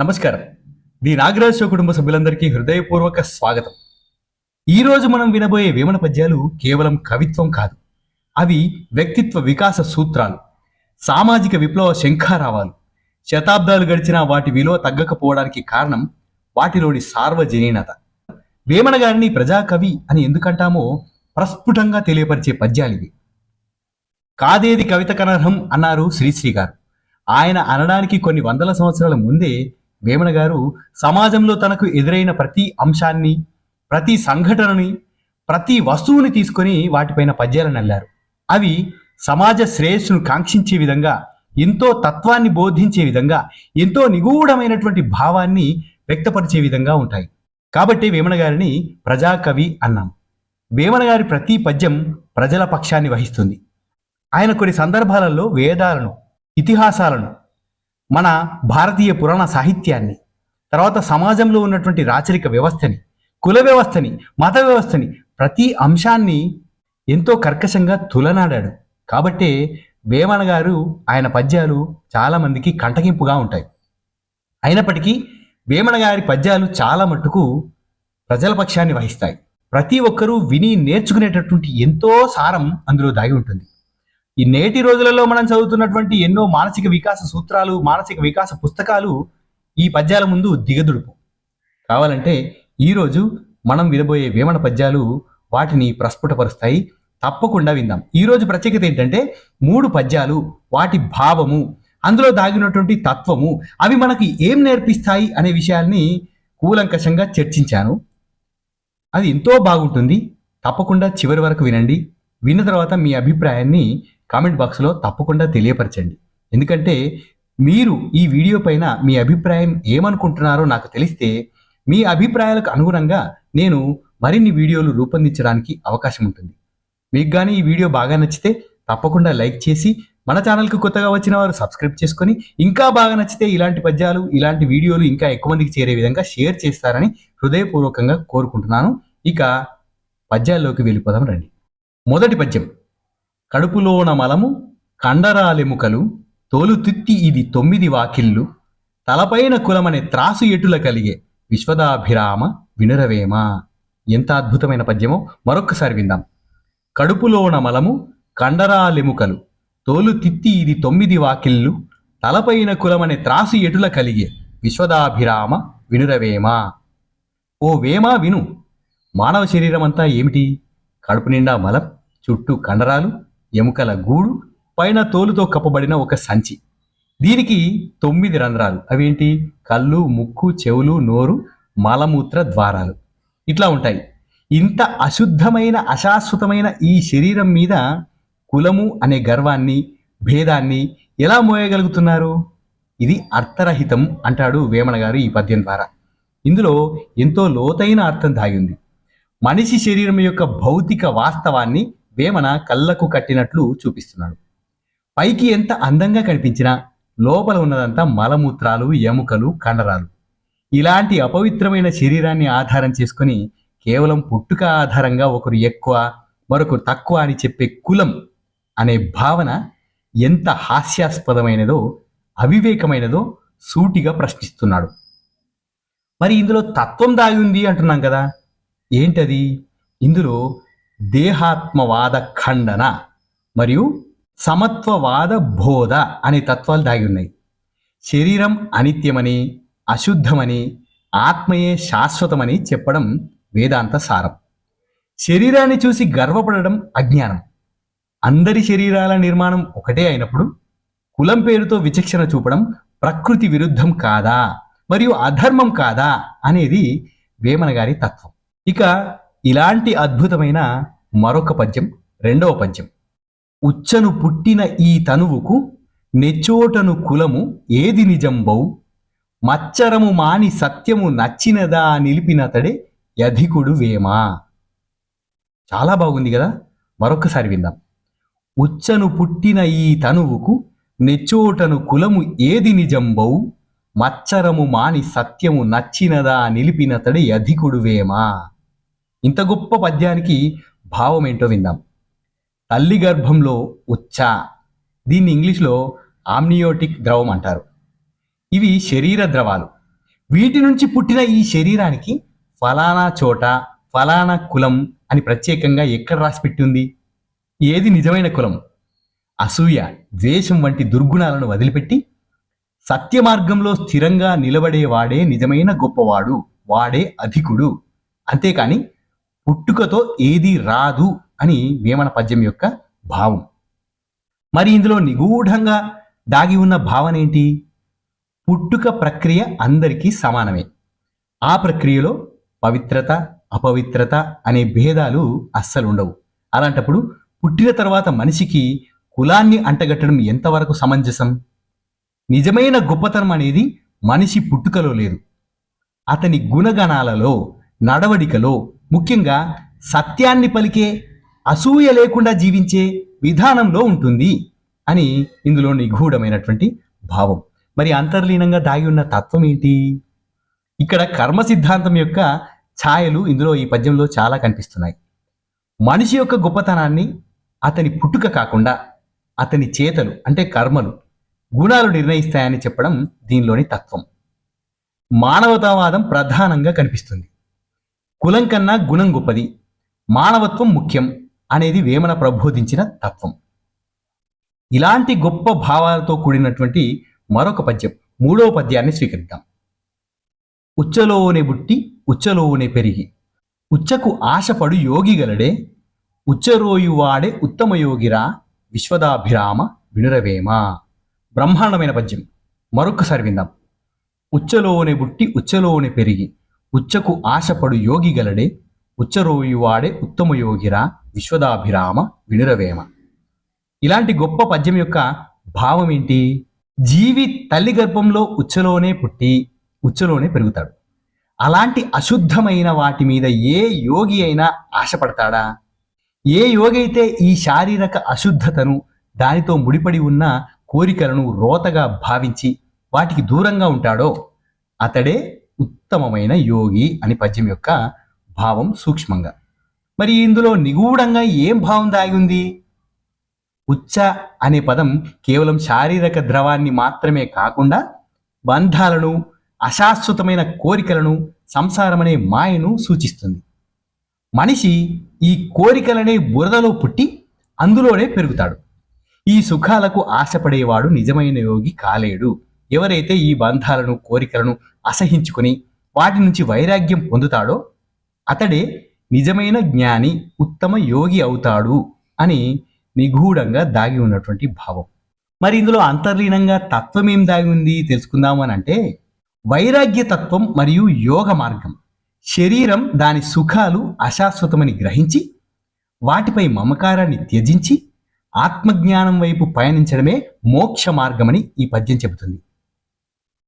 నమస్కారం. The Nagaraj show కుటుంబ సభ్యులందరికీ హృదయపూర్వక స్వాగతం. ఈ రోజు మనం వినబోయే వేమన పద్యాలు కేవలం కవిత్వం కాదు. అవి వ్యక్తిత్వ వికాస సూత్రాలు సామాజిక విప్లవ శంఖారావాలు. శతాబ్దాలు గడిచినా వాటి విలువ తగ్గకపోవడానికి కారణం వాటిలోని సార్వజనీనత. వేమన గారిని ప్రజాకవి అని ఎందుకంటామో ప్రస్ఫుటంగా తెలియపరిచే పద్యాలివి కాదేది కవిత కనర్హం అన్నారు శ్రీశ్రీ గారు. ఆయన అనడానికి కొన్ని వందల సంవత్సరాల ముందే వేమన గారు సమాజంలో తనకు ఎదురైన ప్రతి అంశాన్ని ప్రతి సంఘటనని ప్రతి వస్తువుని తీసుకొని వాటిపైన పద్యాలను అల్లారు అవి సమాజ శ్రేయస్సును కాంక్షించే విధంగా ఎంతో తత్వాన్ని బోధించే విధంగా ఎంతో నిగూఢమైనటువంటి భావాన్ని వ్యక్తపరిచే విధంగా ఉంటాయి. కాబట్టి వేమన గారిని ప్రజాకవి అన్నాం. వేమన గారి ప్రతి పద్యం ప్రజల పక్షాన్ని వహిస్తుంది. ఆయన కొన్ని సందర్భాలలో వేదాలను ఇతిహాసాలను మన భారతీయ పురాణ సాహిత్యాన్ని తర్వాత సమాజంలో ఉన్నటువంటి రాచరిక వ్యవస్థని కుల వ్యవస్థని మత వ్యవస్థని ప్రతి అంశాన్ని ఎంతో కర్కశంగా తులనాడాడు. కాబట్టే వేమన గారు ఆయన పద్యాలు చాలామందికి కంటగింపుగా ఉంటాయి. అయినప్పటికీ వేమన గారి పద్యాలు చాలా మట్టుకు ప్రజల పక్షాన్ని వహిస్తాయి. ప్రతి ఒక్కరూ విని నేర్చుకునేటటువంటి ఎంతో సారం అందులో దాగి ఉంటుంది. ఈ నేటి రోజులలో మనం చదువుతున్నటువంటి ఎన్నో మానసిక వికాస సూత్రాలు మానసిక వికాస పుస్తకాలు ఈ పద్యాల ముందు దిగదుడుపు. కావాలంటే ఈరోజు మనం వినబోయే వేమన పద్యాలు వాటిని ప్రస్ఫుటపరుస్తాయి. తప్పకుండా విందాం. ఈరోజు ప్రత్యేకత ఏంటంటే మూడు పద్యాలు వాటి భావము అందులో దాగినటువంటి తత్వము అవి మనకి ఏం నేర్పిస్తాయి అనే విషయాల్ని కూలంకషంగా చర్చించాను. అది ఎంతో బాగుంటుంది. తప్పకుండా చివరి వరకు వినండి. విన్న తర్వాత మీ అభిప్రాయాన్ని కామెంట్ బాక్స్లో తప్పకుండా తెలియపరచండి. ఎందుకంటే మీరు ఈ వీడియో పైన మీ అభిప్రాయం ఏమనుకుంటున్నారో నాకు తెలిస్తే మీ అభిప్రాయాలకు అనుగుణంగా నేను మరిన్ని వీడియోలు రూపొందించడానికి అవకాశం ఉంటుంది. మీకు కానీ ఈ వీడియో బాగా నచ్చితే తప్పకుండా లైక్ చేసి మన ఛానల్కి కొత్తగా వచ్చిన వారు సబ్స్క్రైబ్ చేసుకొని ఇంకా బాగా నచ్చితే ఇలాంటి పద్యాలు ఇలాంటి వీడియోలు ఇంకా ఎక్కువ మందికి చేరే విధంగా షేర్ చేస్తారని హృదయపూర్వకంగా కోరుకుంటున్నాను. ఇక పద్యాల్లోకి వెళ్ళిపోదాం రండి. మొదటి పద్యం. కడుపులోన మలము కండరాలెముకలు తోలు తిత్తి ఇది తొమ్మిది వాకిళ్ళు తలపైన కులమనే త్రాసు ఎటుల కలిగే విశ్వదాభిరామ వినురవేమ? ఎంత అద్భుతమైన పద్యమో మరొక్కసారి విందాం. కడుపులోన మలము కండరాలెముకలు తోలు తిత్తి ఇది తొమ్మిది వాకిళ్ళు తలపైన కులమనే త్రాసు ఎటుల కలిగే విశ్వదాభిరామ వినురవేమ? ఓ వేమ విను. మానవ శరీరమంతా ఏమిటి? కడుపు నిండా మలం చుట్టూ కండరాలు ఎముకల గూడు పైన తోలుతో కప్పబడిన ఒక సంచి. దీనికి తొమ్మిది రంధ్రాలు. అవేంటి? కళ్ళు ముక్కు చెవులు నోరు మలమూత్ర ద్వారాలు. ఇట్లా ఉంటాయి. ఇంత అశుద్ధమైన అశాశ్వతమైన ఈ శరీరం మీద కులము అనే గర్వాన్ని భేదాన్ని ఎలా మోయగలుగుతున్నారు? ఇది అర్థరహితం అంటాడు వేమన గారు ఈ పద్యం ద్వారా. ఇందులో ఎంతో లోతైన అర్థం దాగింది మనిషి శరీరం యొక్క భౌతిక వాస్తవాన్ని వేమన కళ్ళకు కట్టినట్లు చూపిస్తున్నాడు. పైకి ఎంత అందంగా కనిపించినా లోపల ఉన్నదంతా మలమూత్రాలు ఎముకలు కండరాలు. ఇలాంటి అపవిత్రమైన శరీరాన్ని ఆధారం చేసుకుని కేవలం పుట్టుక ఆధారంగా ఒకరు ఎక్కువ మరొకరు తక్కువ అని చెప్పే కులం అనే భావన ఎంత హాస్యాస్పదమైనదో అవివేకమైనదో సూటిగా ప్రశ్నిస్తున్నాడు. మరి ఇందులో తత్వం దాగి ఉంది అంటున్నాం కదా. ఏంటది? ఇందులో దేహాత్మవాద ఖండన మరియు సమత్వవాద బోధ అనే తత్వాలు దాగి ఉన్నాయి. శరీరం అనిత్యమని అశుద్ధమని ఆత్మయే శాశ్వతమని చెప్పడం వేదాంత సారం. శరీరాన్ని చూసి గర్వపడడం అజ్ఞానం. అందరి శరీరాల నిర్మాణం ఒకటే అయినప్పుడు కులం పేరుతో విచక్షణ చూపడం ప్రకృతి విరుద్ధం కాదా? మరియు అధర్మం కాదా? అనేది వేమన గారి తత్వం. ఇక ఇలాంటి అద్భుతమైన మరొక పద్యం రెండవ పద్యం ఉచ్చను పుట్టిన ఈ తనువుకు నెచ్చోటను కులము ఏది నిజంబౌ? మచ్చరము మాని సత్యము నచ్చినదా నిలిపినతడే యధికుడు వేమా? చాలా బాగుంది కదా? మరొకసారి విందాం. ఉచ్చను పుట్టిన ఈ తనువుకు నెచ్చోటను కులము ఏది నిజంబౌ? మచ్చరము మాని సత్యము నచ్చినదా నిలిపినతడి అధికుడు వేమా? ఇంత గొప్ప పద్యానికి భావం ఏంటో విందాం. తల్లి గర్భంలో ఉచ్చ. దీన్ని ఇంగ్లీష్లో ఆమ్నియోటిక్ ద్రవం అంటారు. ఇవి శరీర ద్రవాలు. వీటి నుంచి పుట్టిన ఈ శరీరానికి ఫలానా చోట ఫలానా కులం అని ప్రత్యేకంగా ఎక్కడ రాసిపెట్టి ఉంది ఏది నిజమైన కులం? అసూయ ద్వేషం వంటి దుర్గుణాలను వదిలిపెట్టి సత్య మార్గంలో స్థిరంగా నిలబడేవాడే నిజమైన గొప్పవాడు వాడే అధికుడు. అంతేకాని పుట్టుకతో ఏది రాదు అని వేమన పద్యం యొక్క భావం. మరి ఇందులో నిగూఢంగా దాగి ఉన్న భావన ఏంటి? పుట్టుక ప్రక్రియ అందరికీ సమానమే. ఆ ప్రక్రియలో పవిత్రత అపవిత్రత అనే భేదాలు అస్సలు ఉండవు. అలాంటప్పుడు పుట్టిన తర్వాత మనిషికి కులాన్ని అంటగట్టడం ఎంతవరకు సమంజసం? నిజమైన గొప్పతనం అనేది మనిషి పుట్టుకలో లేదు. అతని గుణగణాలలో నడవడికలో ముఖ్యంగా సత్యాన్ని పలికే అసూయ లేకుండా జీవించే విధానంలో ఉంటుంది అని ఇందులో నిగూఢమైనటువంటి భావం. మరి అంతర్లీనంగా దాగి ఉన్న తత్వం ఏంటి? ఇక్కడ కర్మ సిద్ధాంతం యొక్క ఛాయలు ఇందులో ఈ పద్యంలో చాలా కనిపిస్తున్నాయి. మనిషి యొక్క గొప్పతనాన్ని అతని పుట్టుక కాకుండా అతని చేతలు అంటే కర్మలు గుణాలు నిర్ణయిస్తాయని చెప్పడం దీనిలోని తత్వం. మానవతావాదం ప్రధానంగా కనిపిస్తుంది. కులం కన్నా గుణం గొప్పది. మానవత్వం ముఖ్యం అనేది వేమన ప్రబోధించిన తత్వం. ఇలాంటి గొప్ప భావాలతో కూడినటువంటి మరొక పద్యం మూడవ పద్యాన్ని స్వీకరిద్దాం. ఉచ్చలోనే బుట్టి ఉచ్చలోనే పెరిగి. ఉచ్చకు ఆశపడు యోగిగలడే ఉచ్చరోయువాడే ఉత్తమ యోగిరా విశ్వదాభిరామ వినురవేమ. బ్రహ్మాండమైన పద్యం. మరొకసారి విందాం. ఉచ్చలోనే బుట్టి ఉచ్చలోనే పెరిగి. ఉచ్చకు ఆశపడు యోగిగలడే ఉచ్చరోయువాడే ఉత్తమ యోగిరా విశ్వదాభిరామ వినురవేమ. ఇలాంటి గొప్ప పద్యం యొక్క భావం ఏంటి? జీవి తల్లి గర్భంలో ఉచ్చలోనే పుట్టి ఉచ్చలోనే పెరుగుతాడు. అలాంటి అశుద్ధమైన వాటి మీద ఏ యోగి అయినా ఆశపడతాడా? ఏ యోగి అయితే ఈ శారీరక అశుద్ధతను దానితో ముడిపడి ఉన్న కోరికలను రోతగా భావించి వాటికి దూరంగా ఉంటాడో అతడే ఉత్తమమైన యోగి అని పద్యం యొక్క భావం సూక్ష్మంగా. మరి ఇందులో నిగూఢంగా ఏం భావం దాగి ఉంది? ఉచ్చ అనే పదం కేవలం శారీరక ద్రవాన్ని మాత్రమే కాకుండా బంధాలను అశాశ్వతమైన కోరికలను సంసారమనే మాయను సూచిస్తుంది. మనిషి ఈ కోరికలనే బురదలో పుట్టి అందులోనే పెరుగుతాడు. ఈ సుఖాలకు ఆశపడేవాడు నిజమైన యోగి కాలేడు. ఎవరైతే ఈ బంధాలను కోరికలను అసహించుకుని వాటి నుంచి వైరాగ్యం పొందుతాడో అతడే నిజమైన జ్ఞాని ఉత్తమ యోగి అవుతాడు అని నిగూఢంగా దాగి ఉన్నటువంటి భావం. మరి ఇందులో అంతర్లీనంగా తత్వం ఏం దాగి ఉంది తెలుసుకుందాం అని అంటే వైరాగ్య తత్వం మరియు యోగ మార్గం. శరీరం దాని సుఖాలు అశాశ్వతమని గ్రహించి వాటిపై మమకారాన్ని త్యజించి ఆత్మజ్ఞానం వైపు పయనించడమే మోక్ష మార్గమని ఈ పద్యం చెబుతుంది.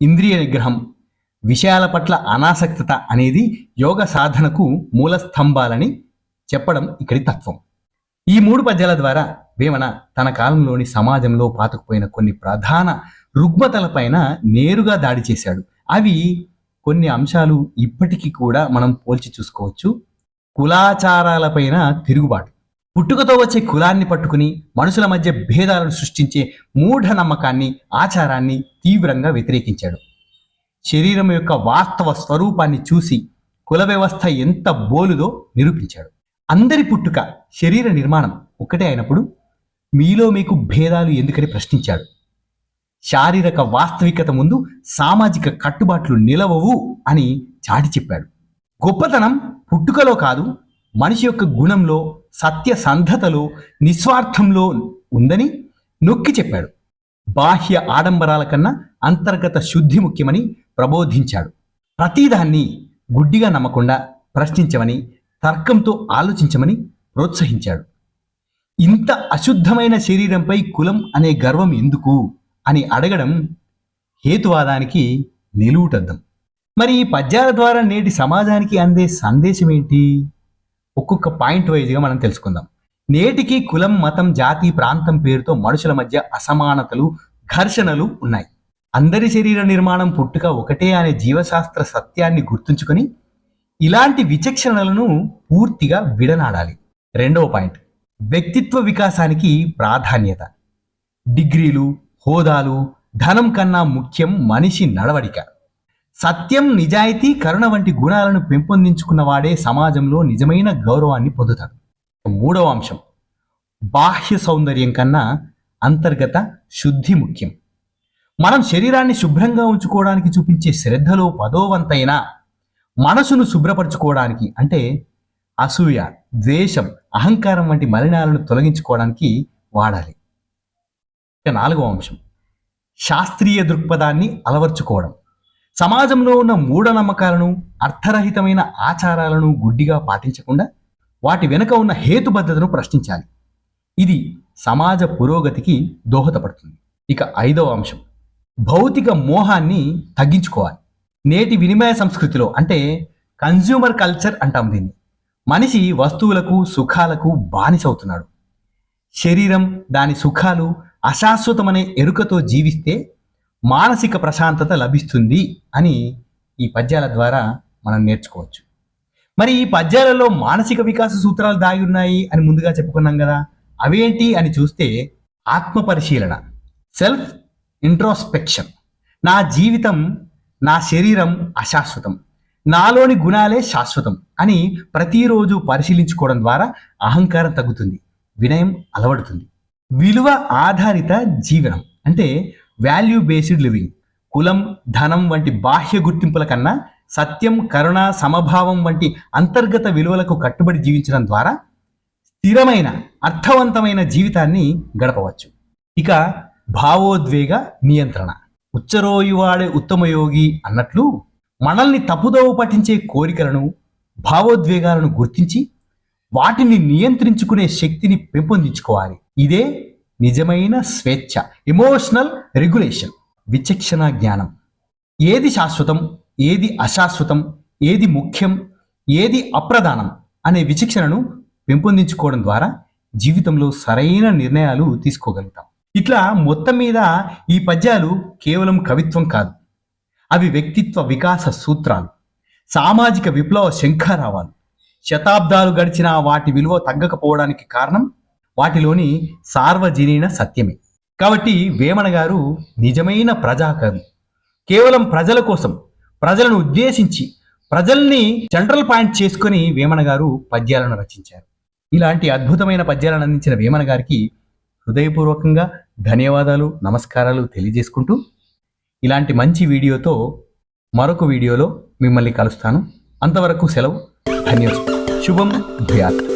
ఇంద్రియ నిగ్రహం విషయాల పట్ల అనాసక్తత అనేది యోగ సాధనకు మూల స్తంభాలని చెప్పడం ఇక్కడి తత్వం. ఈ మూడు పద్యాల ద్వారా వేమన తన కాలంలోని సమాజంలో పాతుకుపోయిన కొన్ని ప్రధాన రుగ్మతలపైన నేరుగా దాడి చేశాడు. అవి కొన్ని అంశాలు ఇప్పటికీ కూడా మనం పోల్చి చూసుకోవచ్చు. కులాచారాలపైన తిరుగుబాటు. పుట్టుకతో వచ్చే కులాన్ని పట్టుకుని మనుషుల మధ్య భేదాలను సృష్టించే మూఢ నమ్మకాన్ని ఆచారాన్ని తీవ్రంగా వ్యతిరేకించాడు. శరీరం యొక్క వాస్తవ స్వరూపాన్ని చూసి కుల వ్యవస్థ ఎంత బోలుదో నిరూపించాడు. అందరి పుట్టుక శరీర నిర్మాణం ఒకటే అయినప్పుడు మీలో మీకు భేదాలు ఎందుకని ప్రశ్నించాడు. శారీరక వాస్తవికత ముందు సామాజిక కట్టుబాట్లు నిలవవు అని చాటి చెప్పాడు. గొప్పతనం పుట్టుకలో కాదు మనిషి యొక్క గుణంలో సత్యసంధతలో నిస్వార్థంలో ఉందని నొక్కి చెప్పాడు. బాహ్య ఆడంబరాల కన్నా అంతర్గత శుద్ధి ముఖ్యమని ప్రబోధించాడు. ప్రతిదాన్ని గుడ్డిగా నమ్మకుండా ప్రశ్నించమని తర్కంతో ఆలోచించమని ప్రోత్సహించాడు. ఇంత అశుద్ధమైన శరీరంపై కులం అనే గర్వం ఎందుకు అని అడగడం హేతువాదానికి నిలువుటద్దం. మరి ఈ పద్యాల ద్వారా నేటి సమాజానికి అందే సందేశం ఏంటి ఒక్కొక్క పాయింట్ వైజ్గా మనం తెలుసుకుందాం. నేటికి కులం మతం జాతి ప్రాంతం పేరుతో మనుషుల మధ్య అసమానతలు ఘర్షణలు ఉన్నాయి. అందరి శరీర నిర్మాణం పుట్టుక ఒకటే అనే జీవశాస్త్ర సత్యాన్ని గుర్తుంచుకొని ఇలాంటి విచక్షణలను పూర్తిగా విడనాడాలి. రెండవ పాయింట్. వ్యక్తిత్వ వికాసానికి ప్రాధాన్యత. డిగ్రీలు హోదాలు ధనం కన్నా ముఖ్యం మనిషి నడవడిక. సత్యం నిజాయితీ కరుణ వంటి గుణాలను పెంపొందించుకున్నవాడే సమాజంలో నిజమైన గౌరవాన్ని పొందుతాడు. మూడవ అంశం. బాహ్య సౌందర్యం కన్నా అంతర్గత శుద్ధి ముఖ్యం. మనం శరీరాన్ని శుభ్రంగా ఉంచుకోవడానికి చూపించే శ్రద్ధలో పదోవంతైన మనసును శుభ్రపరచుకోవడానికి అంటే అసూయ ద్వేషం అహంకారం వంటి మలినాలను తొలగించుకోవడానికి వాడాలి. నాలుగవ అంశం. శాస్త్రీయ దృక్పథాన్ని అలవర్చుకోవడం. సమాజంలో ఉన్న మూఢనమ్మకాలను అర్థరహితమైన ఆచారాలను గుడ్డిగా పాటించకుండా వాటి వెనుక ఉన్న హేతుబద్ధతను ప్రశ్నించాలి. ఇది సమాజ పురోగతికి దోహదపడుతుంది. ఇక ఐదవ అంశం. భౌతిక మోహాన్ని తగ్గించుకోవాలి. నేటి వినిమయ సంస్కృతిలో అంటే కన్జ్యూమర్ కల్చర్ అంటాం దీన్ని. మనిషి వస్తువులకు సుఖాలకు బానిసవుతున్నాడు శరీరం దాని సుఖాలు అశాశ్వతమనే ఎరుకతో జీవిస్తే మానసిక ప్రశాంతత లభిస్తుంది అని ఈ పద్యాల ద్వారా మనం నేర్చుకోవచ్చు. మరి ఈ పద్యాలలో మానసిక వికాస సూత్రాలు దాగి ఉన్నాయి అని ముందుగా చెప్పుకున్నాం కదా అవేంటి అని చూస్తే ఆత్మ పరిశీలన సెల్ఫ్ ఇంట్రోస్పెక్షన్ నా జీవితం నా శరీరం అశాశ్వతం నాలోని గుణాలే శాశ్వతం అని ప్రతిరోజు పరిశీలించుకోవడం ద్వారా అహంకారం తగ్గుతుంది వినయం అలవడుతుంది. విలువ ఆధారిత జీవనం అంటే వాల్యూ బేస్డ్ లివింగ్ కులం ధనం వంటి బాహ్య గుర్తింపుల కన్నా సత్యం కరుణ సమభావం వంటి అంతర్గత విలువలకు కట్టుబడి జీవించడం ద్వారా స్థిరమైన అర్థవంతమైన జీవితాన్ని గడపవచ్చు. ఇక భావోద్వేగ నియంత్రణ. ఉచ్చరోయువాడే ఉత్తమయోగి అన్నట్లు మనల్ని తప్పుదోవ పఠించే కోరికలను భావోద్వేగాలను గుర్తించి వాటిని నియంత్రించుకునే శక్తిని పెంపొందించుకోవాలి. ఇదే నిజమైన స్వేచ్ఛ ఎమోషనల్ రెగ్యులేషన్ విచక్షణ జ్ఞానం. ఏది శాశ్వతం ఏది అశాశ్వతం ఏది ముఖ్యం ఏది అప్రధానం అనే విచక్షణను పెంపొందించుకోవడం ద్వారా జీవితంలో సరైన నిర్ణయాలు తీసుకోగలుగుతాం. ఇట్లా మొత్తం మీద ఈ పద్యాలు కేవలం కవిత్వం కాదు. అవి వ్యక్తిత్వ వికాస సూత్రాలు సామాజిక విప్లవ శంఖారావాలు. శతాబ్దాలు గడిచిన వాటి విలువ తగ్గకపోవడానికి కారణం వాటిలోని సార్వజనీన సత్యమే. కాబట్టి వేమన గారు నిజమైన ప్రజాకవి కేవలం ప్రజల కోసం ప్రజలను ఉద్దేశించి ప్రజల్ని సెంట్రల్ పాయింట్ చేసుకొని వేమన గారు పద్యాలను రచించారు. ఇలాంటి అద్భుతమైన పద్యాలను అందించిన వేమన గారికి హృదయపూర్వకంగా ధన్యవాదాలు నమస్కారాలు తెలియజేసుకుంటూ ఇలాంటి మంచి వీడియోతో మరొక వీడియోలో మిమ్మల్ని కలుస్తాను. అంతవరకు సెలవు. ధన్యవాదాలు. శుభం భూయాత్.